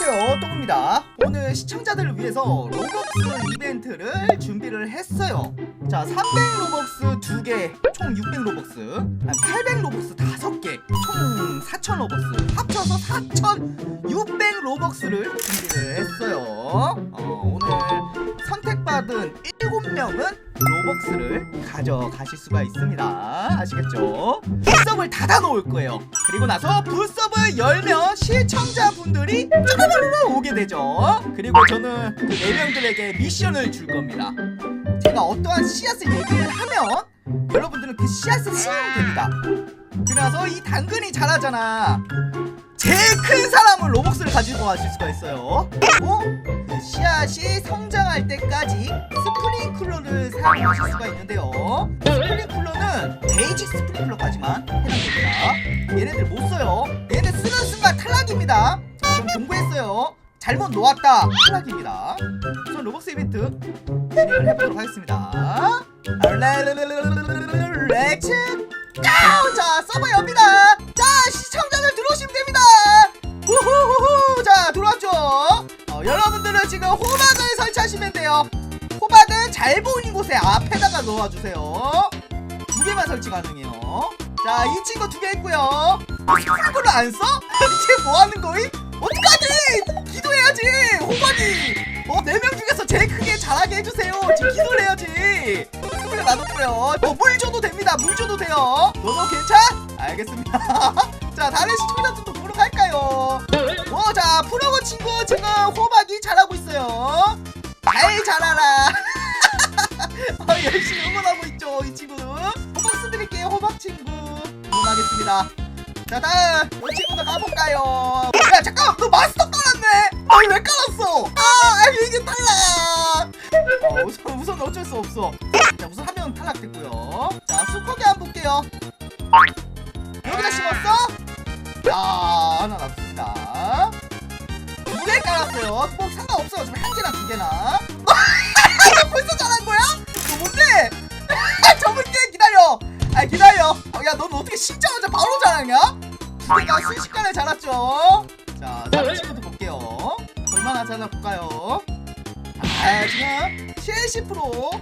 안녕하세요 똥입니다. 오늘 시청자들을 위해서 로벅스 이벤트를 준비를 했어요. 자 300로벅스 2개 총 600로벅스 800로벅스 5개 총 4000로벅스 합쳐서 4600로벅스를 준비를 했어요. 어, 오늘 받은 7명은 로벅스를 가져가실 수가 있습니다. 아시겠죠? 불섭을 닫아 놓을 거예요. 그리고 나서 불섭을 열면 시청자분들이 쭈루루루 오게 되죠. 그리고 저는 그 4명들에게 미션을 줄 겁니다. 제가 어떠한 씨앗을 얘기를 하면 여러분들은 그 씨앗을 심으면 됩니다 그래서 이 당근이 자라잖아. 제일 큰 사람은 로벅스를 가지고 가실 수가 있어요. 그리고 그 씨앗이 성장할 때까지 스프링클러를 사용하실 수가 있는데요. 스프링클러는 베이직 스프링클러까지만 해당됩니다. 얘네들 못 써요. 얘네 쓰는 순간 탈락입니다. 전 경고했어요. 잘못 놓았다. 탈락입니다. 우선 로벅스 이벤트 해보도록 하겠습니다. 렛츠 고! 자 서버 엽니다. 자 시청자들 들어오시면 됩니다. 후후후후. 자 들어왔죠? 어, 여러분들은 지금 호박을 설치하시면 돼요. 호박은 잘 보이는 곳에 앞에다가 놓아주세요. 두 개만 설치 가능해요. 자 이 친구 두 개 있고요. 스프링클러 안 써? 이게 뭐 하는 거임? 어떡하지? 기도해야지 호박이. 어, 네 명 중에서 제일 크게 자라게 해주세요. 지금 기도를 해야지 스프링 놔뒀고요. 어, 물 줘도 됩니다. 물 줘도 돼요. 너도 괜찮? 알겠습니다. 자 다른 시청자들도 보러 갈까요? 어, 자 프로그 친구 지금 호박이 잘하고 있어요. 잘 자라라. 어, 열심히 응원하고 있죠 이 친구. 호박스 드릴게요 호박 친구. 응원하겠습니다. 자 다음 이 친구도 가볼까요? 야 잠깐 너 마스터 깔았네. 아니 왜 깔았어? 아 이게 탈락 어, 우선, 우선 어쩔 수 없어. 자 우선 한명 탈락됐고요. 자 수컷이 한번 볼게요. 여기다 심었어? 야 하나 놨습니다. 두 개 깔았어요. 뭐 상관없어요. 지금 한 개나 두 개나. 벌써 잘한 거야? 너 뭔데? 접을게 기다려. 아 기다려. 아, 야 넌 어떻게 심자마자. 바로 자라냐? 두 개가 순식간에 자랐죠? 자 다른 친구도 볼게요. 얼마나 자라 볼까요? 아 지금 70%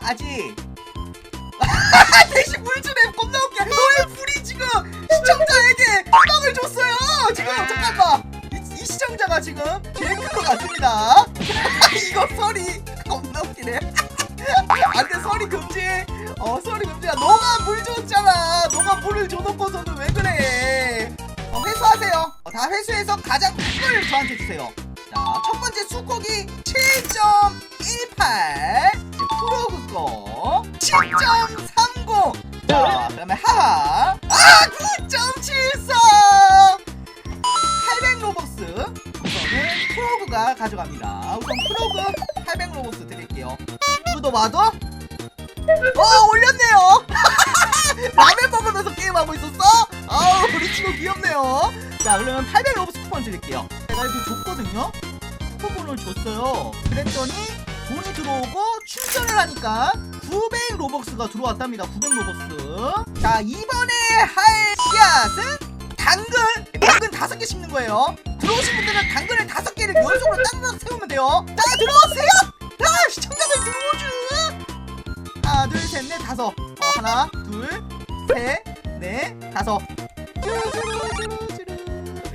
아직. 대신 물 주네 겁나 웃겨. 너의 불이 지금 시청자에게 희망을 줬어요. 지금 잠깐만. 이, 이 시청자가 지금 큰것 같습니다. 이거 썰이 겁나 웃기네. 안돼 썰이 금지. 어 썰이 금지야. 너가 물 줬잖아. 너가 물을 줘놓고서는 왜 그래? 어, 회수하세요. 어, 다 회수해서 가장 큰걸 저한테 주세요 자 첫 번째 수고기 7.18 프로그 거 7.30 자 그다음에 하하. 아 9.74 800 로벅스. 우선은 프로그가 가져갑니다. 우선 프로그 800 로벅스 드릴게요. 누도 마도? 어 올렸네요. 라면 먹으면서 게임하고 있었어? 아우 우리 친구 귀엽네요. 자 그러면 800 로벅스 쿠폰 드릴게요. 제가 이렇게 줬거든요 쿠폰을 줬어요 그랬더니 돈이 들어오고 충전을 하니까 900 로벅스가 들어왔답니다 900 로벅스 자 이번에 할 씨앗은 당근 당근 다섯 개 심는 거예요 들어오신 분들은 당근을 다섯 개를 연속으로 따르락 세우면 돼요 자 들어오세요 자 시청자들 들어오죠 하나 둘 셋 넷 다섯 어, 하나 둘셋넷 다섯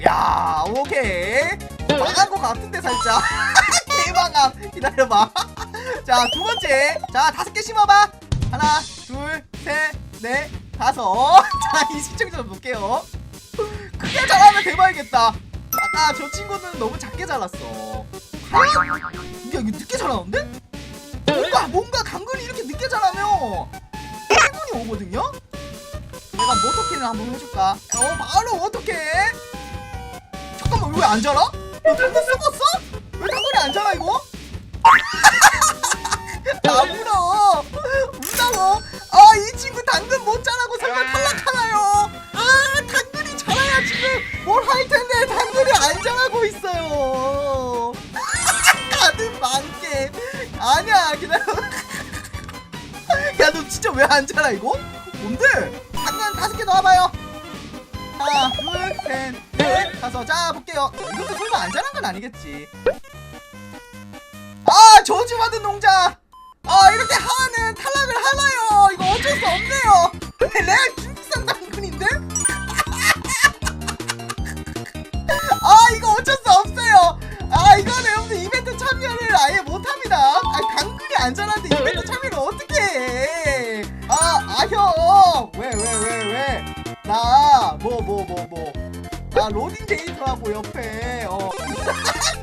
야 오케이 망한 거 같은데 살짝. 개망함. 기다려봐. 자 두 번째. 자 다섯 개 심어봐. 하나 둘 셋 넷 다섯. 자이 시청자 볼게요. 크게 자라면 대박이겠다. 아까 저 친구는 너무 작게 자랐어. 야 이거 늦게 자라는데? 뭔가 뭔가 강근이 이렇게 늦게 자라면 해군이 오거든요? 내가 모토캔을 한번 해줄까? 어 바로 모토캔 잠깐만 왜 안 자라? 너 당근 썩었어? 왜 당근이 안 자라 이거? 나 울어 울다고 아이 친구 당근 못 자라고 설마 탈락하나요? 아 당근이 자라야 지금 뭘 할 텐데 당근이 안 자라고 있어요 가든 많게 아니야 기다려 야너 진짜 왜 안 자라 이거? 이것도 설마 안전한 건 아니겠지. 아 저주받은 농장. 아 이렇게 하는 탈락을 하나요? 이거 어쩔 수 없네요. 레알 중국산 당근인데? 아 이거 어쩔 수 없어요. 아 이거는 여러분들 이벤트 참여를 아예 못합니다. 아 당근이 안전한데 이벤트 참여를 어떻게 해? 아 아 형. 왜 왜 왜 왜? 나 뭐뭐 뭐 뭐. 나 로딩 데이터하고 옆에 어.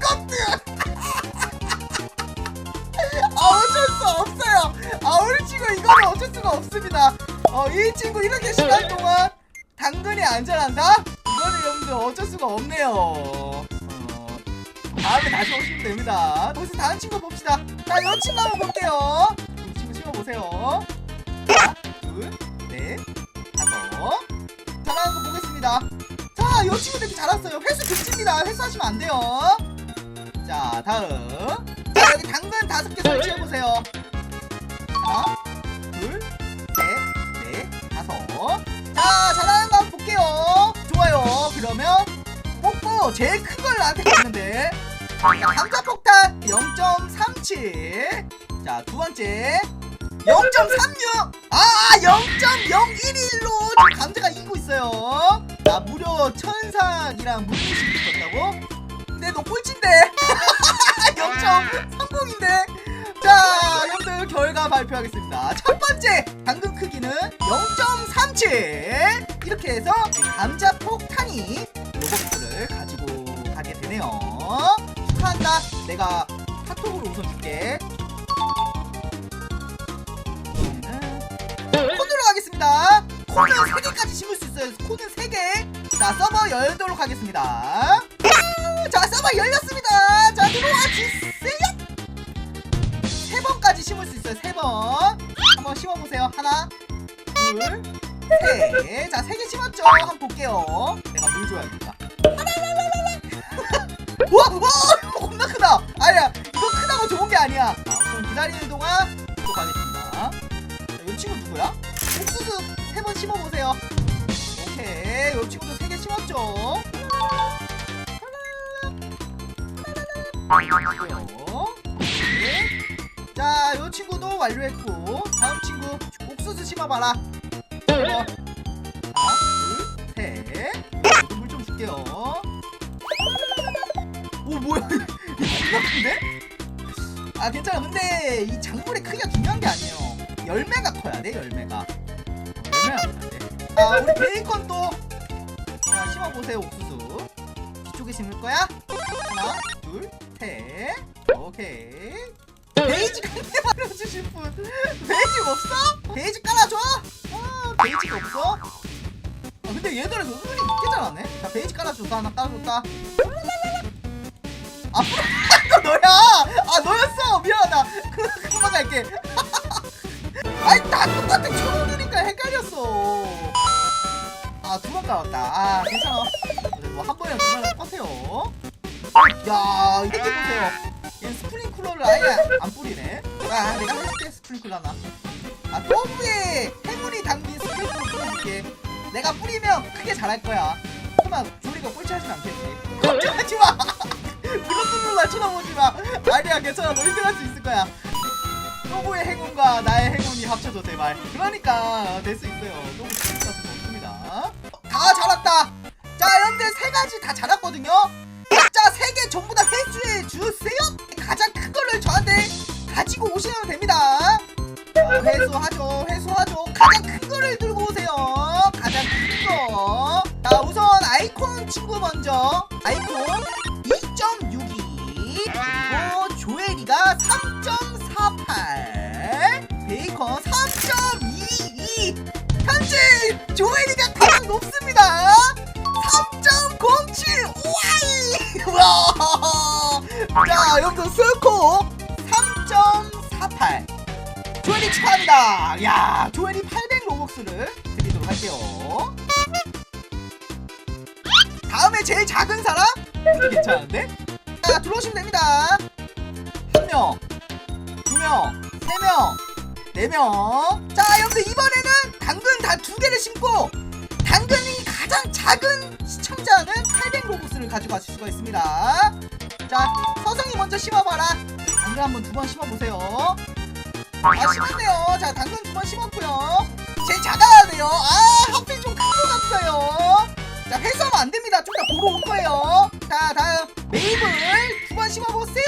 껍질. 아 어쩔 수 없어요. 아 우리 친구 이거는 어쩔 수가 없습니다. 어이 친구 이렇게 시간 동안 당근이 안전한다? 이거는 여러분들 어쩔 수가 없네요. 어, 다음에 다시 오시면 됩니다. 거기서 다음 친구 봅시다. 자, 이 친구 한번 볼게요. 이 친구 찍어보세요. 자, 이 친구 되게 잘했어요. 회수 금지입니다. 회수하시면 안 돼요. 자, 다음. 자, 여기 당근 다섯 개 설치해보세요. 하나, 둘, 셋, 넷, 다섯. 자, 잘하는 거 한번 볼게요. 좋아요. 그러면 뽀뽀 제일 큰 걸 나한테 줬는데 감자 폭탄 0.37. 자, 두 번째 0.36. 아, 0.011로 지금 감자가 이기고 있어요. 나 무려 천상이랑 붙었다고? 근데 너 꼴찌인데. 0.30인데. 자, 여러분들 결과 발표하겠습니다. 첫 번째 당근 크기는 0.37. 이렇게 해서 이 감자 폭탄이 로봇을 가지고 가게 되네요. 축하한다. 내가 카톡으로 우선 줄게. 이거는 콘으로 가겠습니다. 콘은 3개까지 심을 수 있어요. 콘은 3개. 자, 서버 열도록 하겠습니다. 아, 자, 서버 열렸습니다. 자, 들어와 주세요. 세 번까지 심을 수 있어요. 세 번. 한번 심어보세요. 하나, 둘, 셋. 자, 세 개 심었죠. 한번 볼게요. 내가 물 줘야겠다. 와, 와, 이거 겁나 크다. 아니야, 이거 크다고 좋은 게 아니야. 자, 우선 기다리는 동안 또 가겠습니다. 자, 이 친구 누구야? 옥수수 세 번 심어보세요. 오케이, 이 친구도 이거요. 네. 자, 이 친구도 완료했고 다음 친구 옥수수 심어봐라. 하나, 둘, 셋. 물 좀 줄게요. 오 뭐야? 이거? 아 괜찮아. 근데 이 작물의 크기가 중요한 게 아니에요. 열매가 커야 돼. 열매가. 열매가 커야 돼. 아 우리 베이컨도 자 심어보세요. 옥수수. 이쪽에 심을 거야? 하나, 둘, 셋. 오케이. 한개 말해주실 분. 베이직 없어? 베이직 깔아줘? 아, 베이직 없어? 아, 근데 얘들은 은근히 늦게 잘하네? 자, 베이직 깔아줬다. 하나 깔아줬다. 앞으로 이거 너야! 아, 너였어! 미안하다. 금방 갈게. 아니, 다 똑같은 초록이니까 헷갈렸어. 아, 두번 깔았다. 아, 괜찮아. 뭐한 번이랑 두 번이랑 똑같아요. 야, 이렇게 보세요. 얘 스프링클러를 아예 안 뿌리네. 아, 내가 해줄게 스프링클러 하나. 아, 또브에 행운이 담긴 스프링클러 뿌려줄게. 내가 뿌리면 크게 잘할 거야. 설마 조리가 꼴찌하진 않겠지? 걱정하지 마. 그것도 날 쳐다보지 마. 아니야, 괜찮아. 너 1등 할 수 있을 거야. 또브의 행운과 나의 행운이 합쳐져 제발. 그러니까 될 수 있어요. 또브 다 잘했다. 자, 여러분들 세 가지 다 잘했거든요. 각자 세 개 전부 다 회수해 주세요. 가장 큰 거를 저한테 가지고 오시면 됩니다. 자, 회수하죠, 회수하죠. 가장 큰 거를 들고 오세요. 가장 큰 거. 자, 우선 아이콘 친구 먼저. 아이콘 2.62. 그리고 조엘이가 3.48. 베이컨 3.22. 현재 조엘이가 가장 높습니다. 3.07 와이! 와. 자 여러분들 스코 3.48 조엘이 축하합니다. 야 조엘이 800 로벅스를 드리도록 할게요. 다음에 제일 작은 사람? 괜찮은데? 자 들어오시면 됩니다. 한명 두명 세명 네명. 자 여러분들 이번에는 당근 다 두 개를 심고 당근이 가장 작 작은 시청자는 800 로봇을 가져가실 수가 있습니다. 자, 서성이 먼저 심어봐라. 당근 한번 두 번 심어보세요. 아, 심었네요. 자, 당근 두 번 심었고요. 제일 작아야 돼요. 아, 하필 좀 큰 것 같아요. 자, 회수하면 안 됩니다. 좀 더 보러 올 거예요. 자, 다음 메이블 두 번 심어보세요.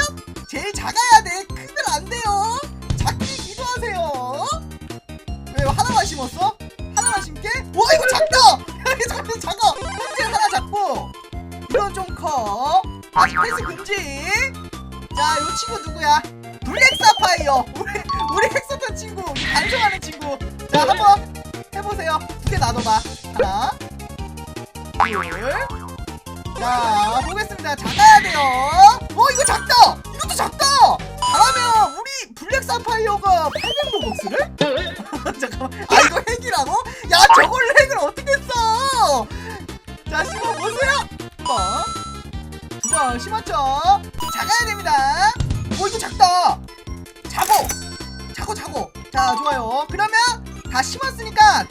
제일 작아야 돼. 크면 안 돼요. 작기 기도하세요. 왜 하나만 심었어? 하나만 심게? 이거 작다 작아! 현재 하나 작고 이건 좀 커. 아직 패스 금지. 자, 요 친구 누구야? 블랙 사파이어. 우리 우리 헥서턴 친구, 우리 반성하는 친구. 자, 한번 해보세요. 두 개 나눠봐. 하나, 둘. 자, 보겠습니다. 작아야 돼요. 어, 이거 작다. 이것도 작다. 잘하면 우리 블랙 사파이어가 800 로벅스를? 잠깐만. 아, 이거 심었죠? 작아야 됩니다. 오, 이거 작다. 작어. 작어, 작어. 자, 좋아요. 그러면 다 심었으니까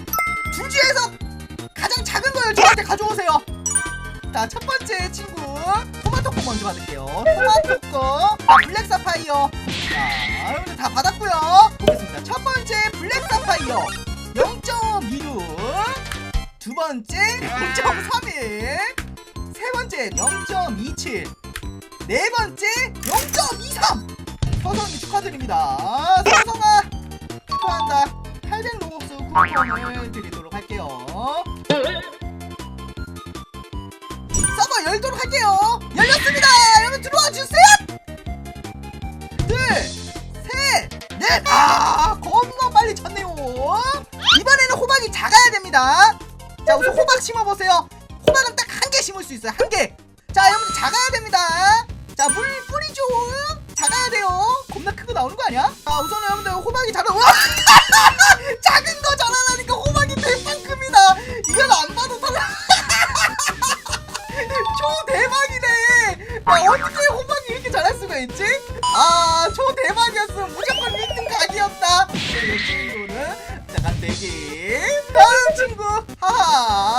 둘 중에서 가장 작은 걸 저한테 가져오세요. 자, 첫 번째 친구 토마토 거 먼저 받을게요. 토마토 거 자, 블랙 사파이어. 자, 여러분들 다 받았고요. 보겠습니다. 첫 번째 블랙 사파이어 0.26. 두 번째 0.31. 세 번째 0.27. 네 번째 0.23. 서성이 축하드립니다. 서성아 축하한다. 800 로벅스 쿠폰을 드리도록 할게요. 서버 열도록 할게요. 열렸습니다. 여러분 들어와 주세요. 둘, 셋, 넷. 아, 겁나 빨리 쳤네요. 이번에는 호박이 작아야 됩니다. 자, 우선 호박 심어보세요. 호박은 딱 한 개 심을 수 있어요. 한 개. 자, 여러분들 작아야 됩니다. 자, 물 뿌리죠. 작아야 돼요. 겁나 큰거 나오는 거 아니야? 자, 우선 여러분들 호박이 자라. 와! 작은 거 자라나니까 호박이 대빵급이다. 이건 안 봐도 달라. 초대박이네! 야, 어떻게 호박이 이렇게 잘할 수가 있지? 아, 초 대박이었으면 무조건 1등 각이었다! 이 친구는 잠깐 대기. 다음 친구, 하하!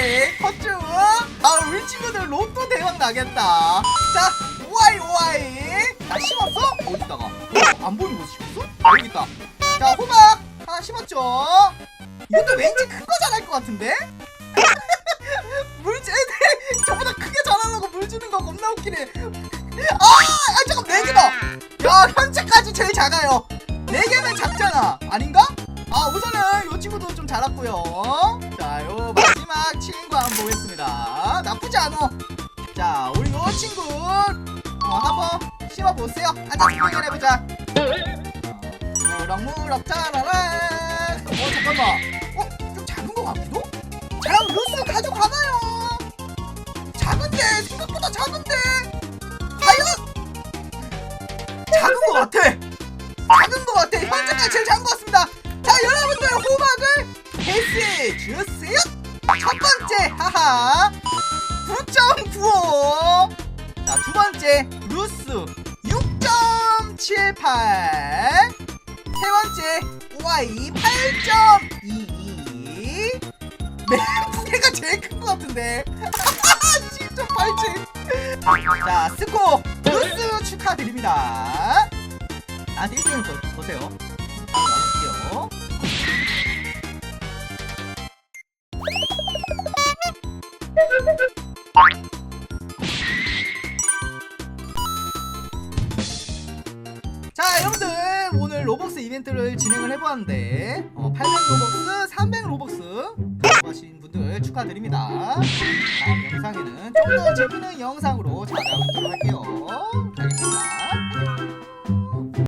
오케이 컸죠? 아 우리 친구들 로또 대박 나겠다 자 오아이 오아이 다 심었어? 어디다가? 어, 안 보이는 곳 심었어? 아, 여기 있다 자 호박 하나 심었죠? 이것도 왠지 큰 거 잘할 것 같은데? 물 애들 저보다 크게 자라라고 물 주는 거 겁나 웃기네 아, 아 잠깐 네 개다. 야 현재까지 제일 작아요. 네 개면 작잖아. 아닌가? 아 우선은 이 친구도 좀 자랐고요. 한번 보겠습니다. 나쁘지 않아. 자, 우리 요 친구 어, 한번 심어 보세요. 앉아서 구경을 해보자. 어, 무럭무럭 짜라라. 어 잠깐만. 어, 좀 작은 거 같기도? 자, 루스 가져가나요? 작은데 생각보다 작은데. 과연 작은 것 같아. 작은 것 같아. 현재까지 제일 작은 것 같습니다. 자, 여러분들 호박을 패스해 주세요. 첫 번째, 하하. 9.95. 자, 두 번째, 루스 6.78. 세 번째, Y 8.22. 네, 두 개가 제일 큰 것 같은데. 10.87. 자, 스코 루스 축하드립니다. 아, 1등을 보, 보세요. 나눠볼게요. 해보았는데 어, 800 로벅스, 300 로벅스 가져가신 분들 축하드립니다. 다음 영상에는 좀 더 재밌는 영상으로 찾아오도록 할게요. 알겠습니다.